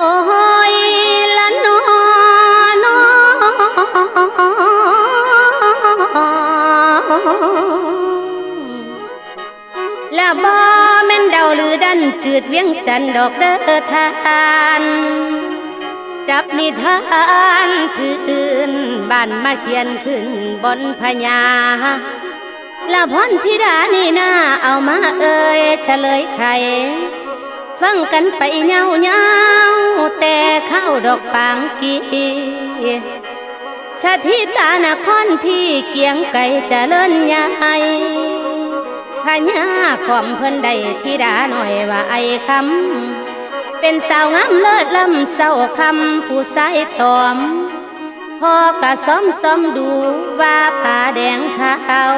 โอ้ยละนอนและบ่แม่นเดาหรือดันจืดเวียงจันดอกเด้อทานจับนิทานพื้นบ้านมาเขียนขึ้นบนพญา ละพรธิดานี่นาเอามาเอ่ยเฉลยไขฟังกันไปเงาเงาแต่เข้าดอกปางกีชาทิตานครที่เกียงไก่จะเลิ่นใหญ่พญาความเพิ่นได้ธิดาหน่อยว่าไอคำเป็นสาวงามเลิศล้ำเศร้าคำผู้ใส่ตอม พ่อกะซ้อมซ้อมดูว่าผ้าแดงขาว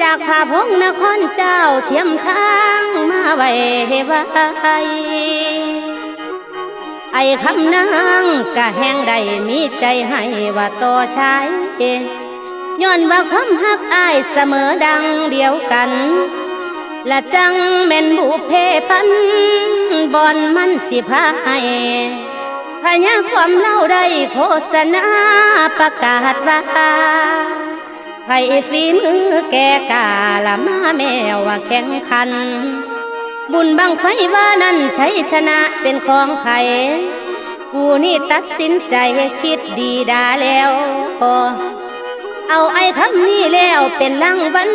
จากผ้าพงนครเจ้าเทียมทางมาไว้ไว้ไอ้คำนางกะแห้งใดมีใจให้ว่าต่อชายย้อนว่าความหักอายเสมอดังเดียวกัน และจังแม่นบุเพพันบอนมันสิพาให้ พญาความเล่าได้โฆษณาประกาศว่าไผ่ฝีมือแก่กาละมาแมวว่าแข่งขัน บุญบังไฟว่านั้นใช้ชนะเป็นของไผ่กูนี่ตัดสินใจคิดดีดาแล้วเอาไอ้คำนี้แล้วเป็นรางวัล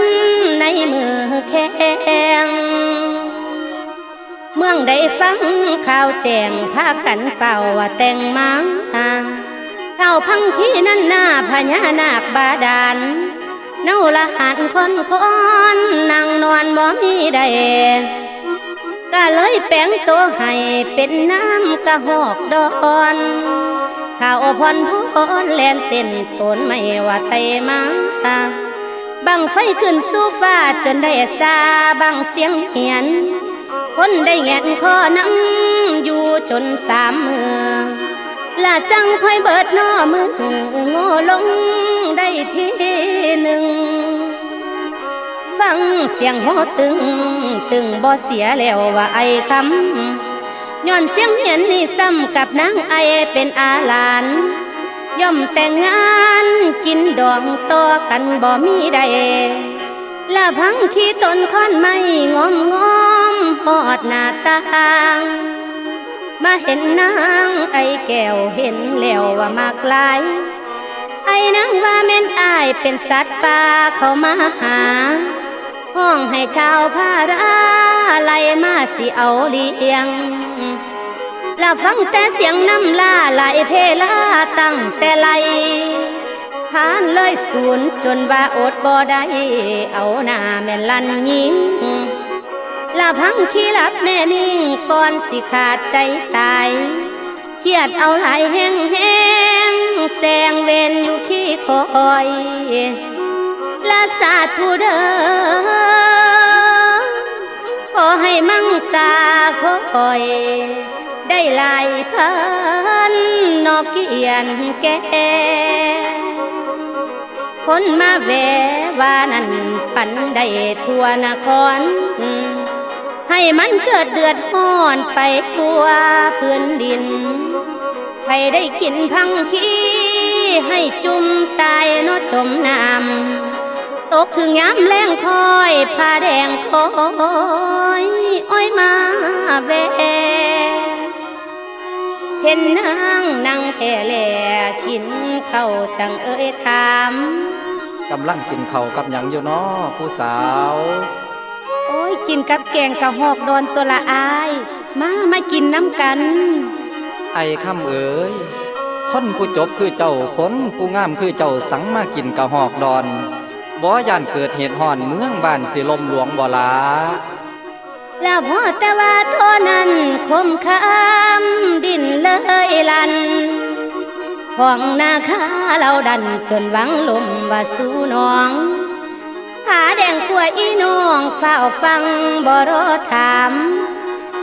ในมือแข่ง เมืองได้ฟังข่าวแจ้งพากันเฝ้าว่าแต่งมาเท่าพังขี้นั่นหน้าพญานาคบาดาลเน่าละหันคนคนนั่งนอนบ่มีใดก็เลยแปลงตัวให้เป็นน้ำกระหอกดอนข่าวพรพรแลนเต้นตนไม่ว่าเตมาบังไฟขึ้นสู่ฟ้าจนได้ซาบังเสียงเหียน คนได้แงนคอน้ำอยู่จนสามมือละจังค่อยเบิดน้อมือโง่ลงได้ทีหนึ่ง ฟังเสียงโหตึง ตึงบ่เสียแล้วว่าไอ้คำย้อนเสียงเห็นนี่ซ้ำกับนางไอเป็นอาหลานย่อมแต่งงานกินดองต่อกันบ่มีใดละพังขี้ตนค่อนไม่งอมงอ หอดหน้าต่างมาเห็นนางไอแก้วเห็นแล้วว่ามากลายไอ้นางว่าแม่นอายเป็นสัตว์ป่าเขามาหา ห้องให้ชาวพาราไล่มาสิเอาเลี้ยงละฟังแต่เสียงน้ำลาไหลเพลาตั้งแต่ไหลผ่านเลยศูนย์จนว่าอดบ่ได้เอาหน้าแม่นลันยิง ละพังขี้หลับแน่นิ่งก่อนสิขาดใจตายเครียดเอาหลายแห้งแห้งแสงเวนอยู่ขี้คอยละศาสตร์ผู้เดิมขอให้มั่งสาคอย ได้หลายพันนอกเกียนแก่คนมาแวว่านันปันได้ทั่วนคร ให้มันเกิดเดือดห้อนไปทั่วพื้นดินให้ได้กินพังขี้ให้จุ่มตายเนอจมน้ำตกถึงย้ำแรงคอยผ้าแดงคอยอ้อยมาแวเห็นนางนั่งแท่แหล่กินเข้าจังเอ้ยถามกำลังกินเขากับหยังอยู่เนาะผู้สาว ยกินกับแกงกะหอกดอนตัวละอาย มามากินน้ำกัน ไอ้คำเอ๋ยคนผู้จบคือเจ้าคนผู้งามคือเจ้าสังมากินกะหอกดอนบ่ย่านเกิดเหตุห่อนเมืองบ้านสิลมหลวงบ่ลาแล้วพอแต่ว่าโทนั้นคมคำดินเลยลันห้องนาคาเราดันจนหวังลมว่าสู้น้อง ผาแดงขัวอีน้องเฝ้าฟังบ่รอถาม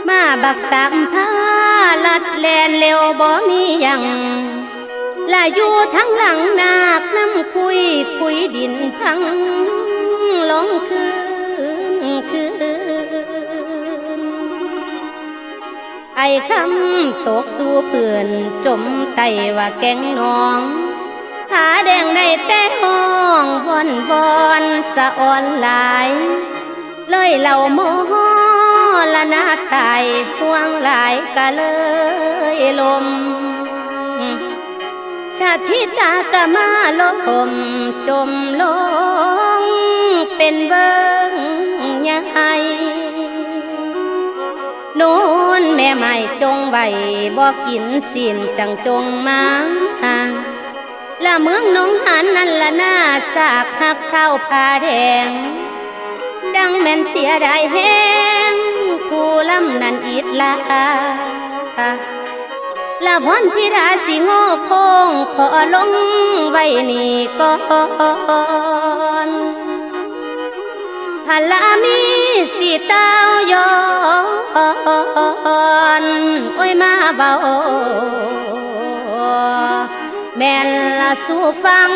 มาบักสามพาลัดแลนเร็วบ่มียังลาอยู่ทั้งหลังนาคน้ำคุยคุยดินพังลงคืนคืน ไอ้คำตกสู่เพื่อนจมไตว่าแกงน้อง ผาแดงในแต่ห้องวอนวอนสะอ่อนหลายเลยเหล่าโมหละนาตายห่วงหลายก็เลยลม ชาติตากะมาลมจมลงเป็นเบิ้งใหญ่โน่นแม่ไม่จงใบบ่กินสินจังจงมา ละเมืองหนองหันนั่นละหน้าสากหักเท้าผาแดง ดังแม่นเสียดายแห้งผู้ลำนันอิดลาละพรพิราสิโง่พงขอลงไว้นี่ก่อนพลามีสีเต้าย้อนโอ้ยมาเบา แม่นละสู่ฟัง